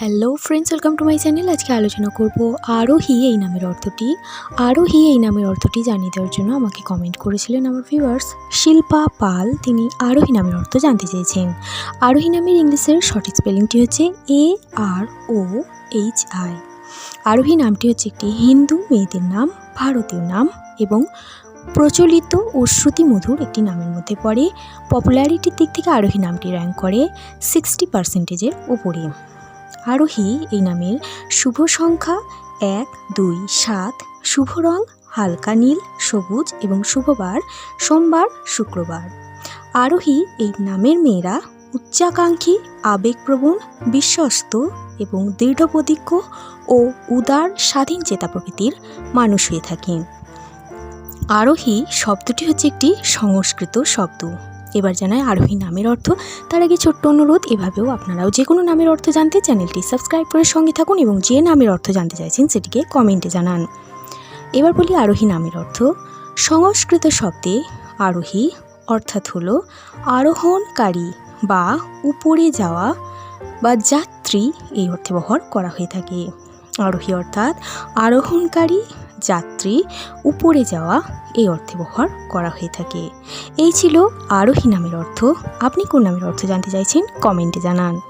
Hello friends welcome to my channel আজকে আলোচনা করব আরোহী এই নামের অর্থটি। আরোহী এই নামের অর্থটি জানিয়ে দেওয়ার জন্য আমাকে কমেন্ট করেছিলেন আমার ভিউয়ার্স শিল্পা পাল। তিনি আরোহী নামের অর্থ জানতে চেয়েছেন। আরোহী নামের ইংলিশের সঠিক স্পেলিংটি হচ্ছে এ আর ও এইচ আই আরোহী নামটি হচ্ছে একটি হিন্দু মেয়েদের নাম, ভারতীয় নাম এবং প্রচলিত ও শ্রুতিমধুর একটি নামের মধ্যে পড়ে। পপুলারিটির দিক থেকে আরোহী নামটি র্যাঙ্ক করে সিক্সটি পার্সেন্টেজের ওপরে আরোহী এই নামের শুভ সংখ্যা এক, দুই, সাত, শুভ রং, হালকা নীল, সবুজ এবং শুভবার সোমবার, শুক্রবার। আরোহী এই নামের মেয়েরা উচ্চাকাঙ্ক্ষী, আবেগপ্রবণ, বিশ্বস্ত এবং দৃঢ়প্রতিজ্ঞ ও উদার, স্বাধীন চেতা প্রকৃতির মানুষ হয়ে থাকেন। আরোহী শব্দটি হচ্ছে একটি সংস্কৃত শব্দ। এবার জানায় আরোহী নামের অর্থ। তার আগে ছোট্ট অনুরোধ, এভাবেও আপনারাও যে কোনো নামের অর্থ জানতে চ্যানেলটি সাবস্ক্রাইব করে সঙ্গে থাকুন এবং যে নামের অর্থ জানতে চাইছেন সেটিকে কমেন্টে জানান। এবার বলি আরোহী নামের অর্থ। সংস্কৃত শব্দে আরোহী অর্থাৎ হলো আরোহণকারী বা উপরে যাওয়া বা যাত্রী, এই অর্থে ব্যবহার করা হয়ে থাকে। আরোহী অর্থাৎ আরোহণকারী যাত্রী উপরে যাওয়া এই অর্থে ব্যবহার করা হয়ে থাকে। এই ছিল আরোহী নামের অর্থ। আপনি কোন নামের অর্থ জানতে চাইছেন, কমেন্টে জানান।